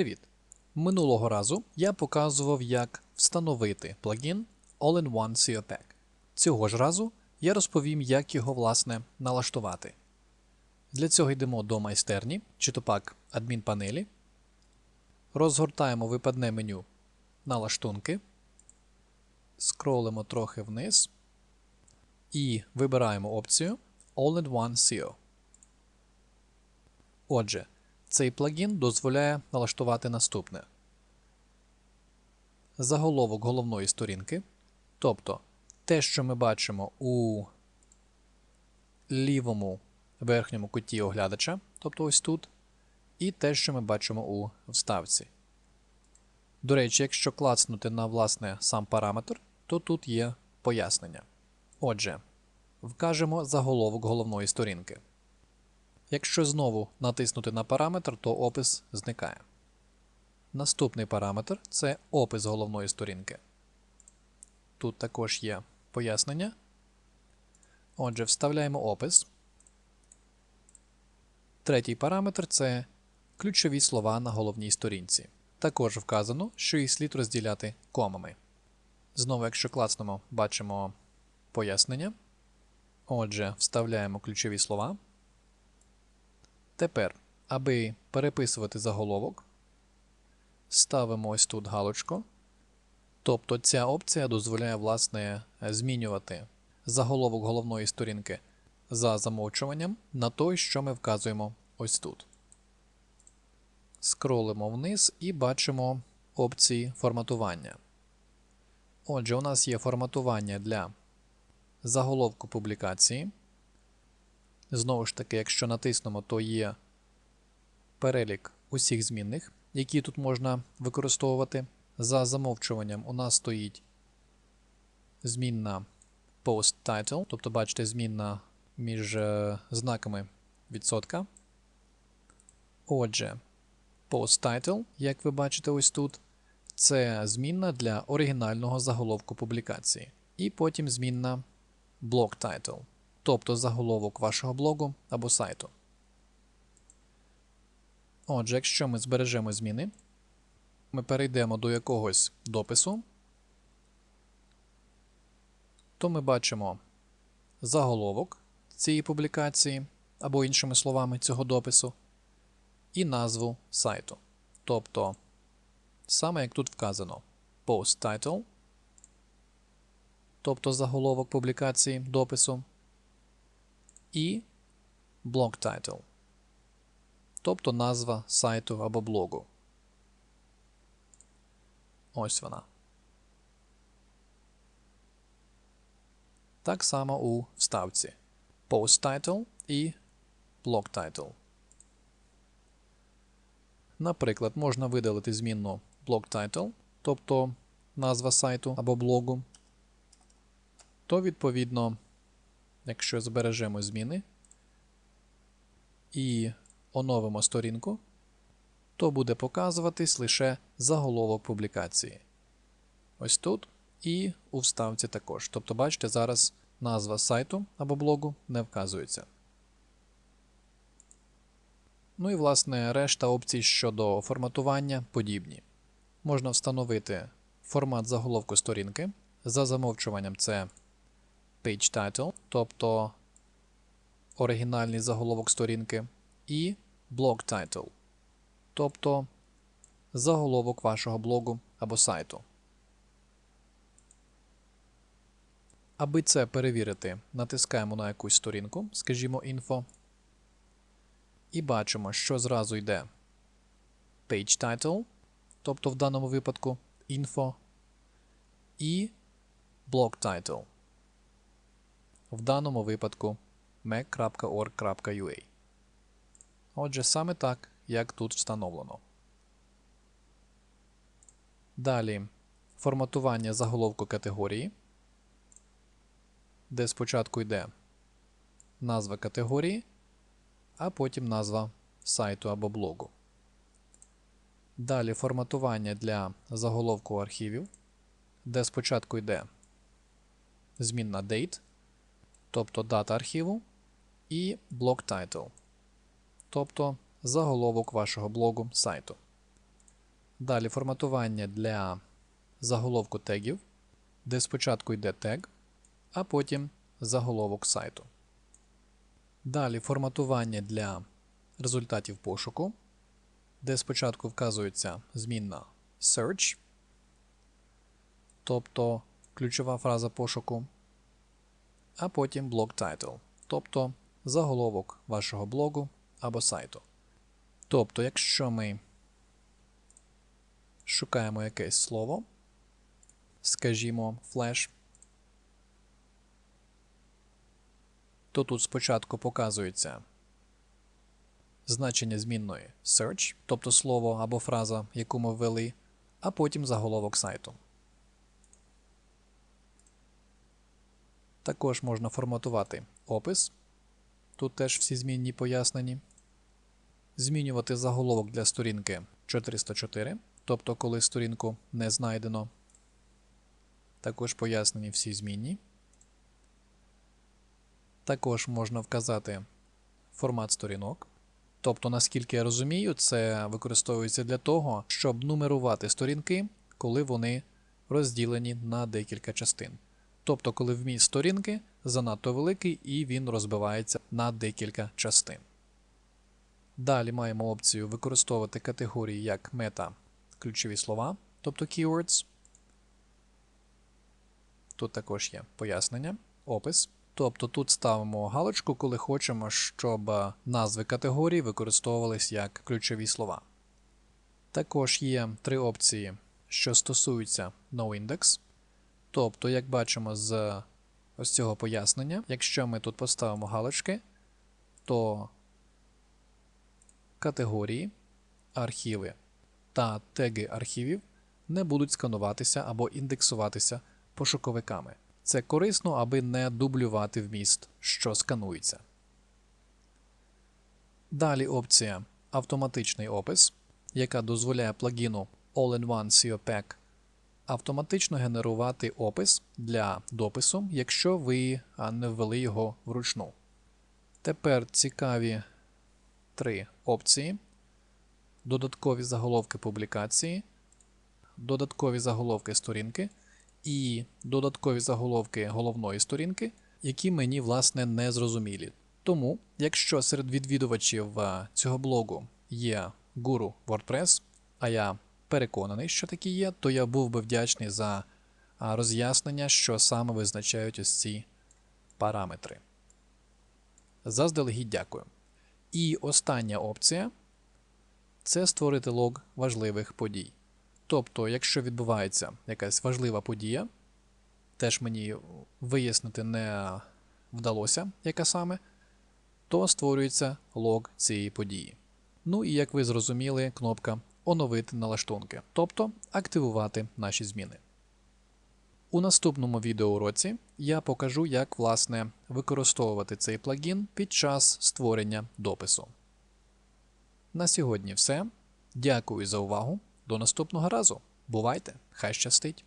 Привіт! Минулого разу я показував, як встановити плагін All-in-One Pack. Цього ж разу я розповім, як його власне налаштувати. Для цього йдемо до майстерні, чи то пак адмінпанелі. Розгортаємо випадне меню налаштунки. Скролимо трохи вниз і вибираємо опцію All-in-One SEO. Отже, цей плагін дозволяє налаштувати наступне. Заголовок головної сторінки. Тобто те, що ми бачимо у лівому верхньому куті оглядача, тобто ось тут, і те, що ми бачимо у вставці. До речі, якщо клацнути на власне сам параметр, то тут є пояснення. Отже, вкажемо заголовок головної сторінки. Якщо знову натиснути на параметр, то опис зникає. Наступний параметр це опис головної сторінки. Тут також є пояснення. Отже, вставляємо опис. Третій параметр це ключові слова на головній сторінці. Також вказано, що їх слід розділяти комами. Знову, якщо клацнемо, бачимо пояснення. Отже, вставляємо ключові слова. Тепер, аби переписувати заголовок, ставимо ось тут галочку. Тобто ця опція дозволяє власне змінювати заголовок головної сторінки за замовчуванням на той, що ми вказуємо ось тут. Скролимо вниз і бачимо опції форматування. Отже, у нас є форматування для заголовку публікації. Знову ж таки, якщо натиснемо, то є перелік усіх змінних, які тут можна використовувати. За замовчуванням у нас стоїть змінна post title, тобто, бачите, змінна між е, знаками відсотка. Отже, post title, як ви бачите ось тут, це змінна для оригінального заголовку публікації. І потім змінна block title тобто заголовок вашого блогу або сайту. Отже, якщо ми збережемо зміни, ми перейдемо до якогось допису, то ми бачимо заголовок цієї публікації, або, іншими словами, цього допису, і назву сайту. Тобто, саме як тут вказано, post title, тобто заголовок публікації допису і blog title, тобто назва сайту або блогу. Ось вона. Так само у вставці Post Title і Blog Title. Наприклад, можна видалити змінну Blog Title, тобто назва сайту або блогу, то відповідно Якщо збережемо зміни і оновимо сторінку, то буде показуватись лише заголовок публікації. Ось тут і у вставці також. Тобто, бачите, зараз назва сайту або блогу не вказується. Ну і, власне, решта опцій щодо форматування подібні. Можна встановити формат заголовку сторінки. За замовчуванням це page title, тобто оригінальний заголовок сторінки, і blog title, тобто заголовок вашого блогу або сайту. Аби це перевірити, натискаємо на якусь сторінку, скажімо, info, і бачимо, що зразу йде page title, тобто в даному випадку info, і blog title в даному випадку mac.org.ua. Отже, саме так, як тут встановлено. Далі форматування заголовку категорії, де спочатку йде назва категорії, а потім назва сайту або блогу. Далі форматування для заголовку архівів, де спочатку йде змінна date, тобто дата архіву, і блок title, тобто заголовок вашого блогу сайту. Далі форматування для заголовку тегів, де спочатку йде тег, а потім заголовок сайту. Далі форматування для результатів пошуку, де спочатку вказується змінна search, тобто ключова фраза пошуку, а потім блок title, тобто заголовок вашого блогу або сайту. Тобто, якщо ми шукаємо якесь слово, скажімо, флеш, то тут спочатку показується значення змінної search, тобто слово або фраза, яку ми ввели, а потім заголовок сайту. Також можна форматувати опис. Тут теж всі змінні пояснені. Змінювати заголовок для сторінки 404, тобто коли сторінку не знайдено. Також пояснені всі змінні. Також можна вказати формат сторінок. Тобто, наскільки я розумію, це використовується для того, щоб нумерувати сторінки, коли вони розділені на декілька частин. Тобто, коли вміст сторінки занадто великий і він розбивається на декілька частин. Далі маємо опцію використовувати категорії як мета ключові слова, тобто keywords. Тут також є пояснення, опис. Тобто тут ставимо галочку, коли хочемо, щоб назви категорій використовувались як ключові слова. Також є три опції, що стосуються noindex. Тобто, як бачимо з ось цього пояснення, якщо ми тут поставимо галочки, то категорії, архіви та теги архівів не будуть скануватися або індексуватися пошуковиками. Це корисно, аби не дублювати вміст, що сканується. Далі опція Автоматичний опис, яка дозволяє плагіну All-in-One SEO Pack автоматично генерувати опис для допису, якщо ви не ввели його вручну. Тепер цікаві три опції: додаткові заголовки публікації, додаткові заголовки сторінки і додаткові заголовки головної сторінки, які мені, власне, не зрозумілі. Тому, якщо серед відвідувачів цього блогу є гуру WordPress, а я переконаний, що такі є, то я був би вдячний за роз'яснення, що саме визначають ось ці параметри. Заздалегідь дякую. І остання опція це створити лог важливих подій. Тобто, якщо відбувається якась важлива подія, теж мені вияснити не вдалося, яка саме, то створюється лог цієї події. Ну і як ви зрозуміли, кнопка Оновити налаштунки, тобто активувати наші зміни. У наступному відеоуроці я покажу, як власне використовувати цей плагін під час створення допису. На сьогодні все. Дякую за увагу. До наступного разу. Бувайте! Хай щастить!